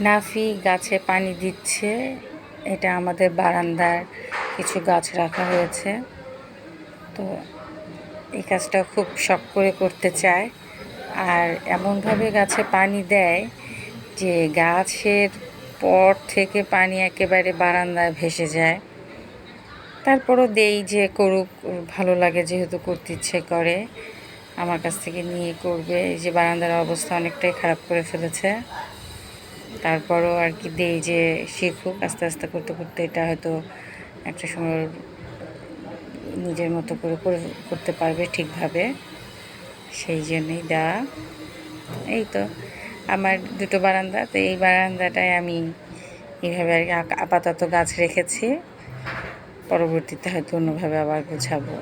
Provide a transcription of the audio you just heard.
নাফি গাছে পানি দিচ্ছে। এটা আমাদের বারান্দার কিছু গাছ রাখা হয়েছে। তো এই কাজটা খুব শখ করে করতে চায়। আর এমনভাবে গাছে পানি দেয় যে গাছের পর থেকে পানি একেবারে বারান্দায় ভেসে যায়। তারপরও দেই যে করুক, ভালো লাগে যেহেতু করতে ইচ্ছে করে। আমার কাছ থেকে নিয়ে করবে। এই যে বারান্দার অবস্থা অনেকটাই খারাপ করে ফেলেছে। তারপরও আর কি দেই যে শিখুক, আস্তে আস্তে করতে করতে এটা হয়তো একটা সময় নিজের মতো করে করে- করতে পারবে ঠিকভাবে। সেই জন্যই দেওয়া এই তো আমার দুটো বারান্দা, তো এই বারান্দাটায় আমি এইভাবে আর কি আপাতত গাছ রেখেছি। পরবর্তীতে হয়তো অন্যভাবে আবার গোছাবো।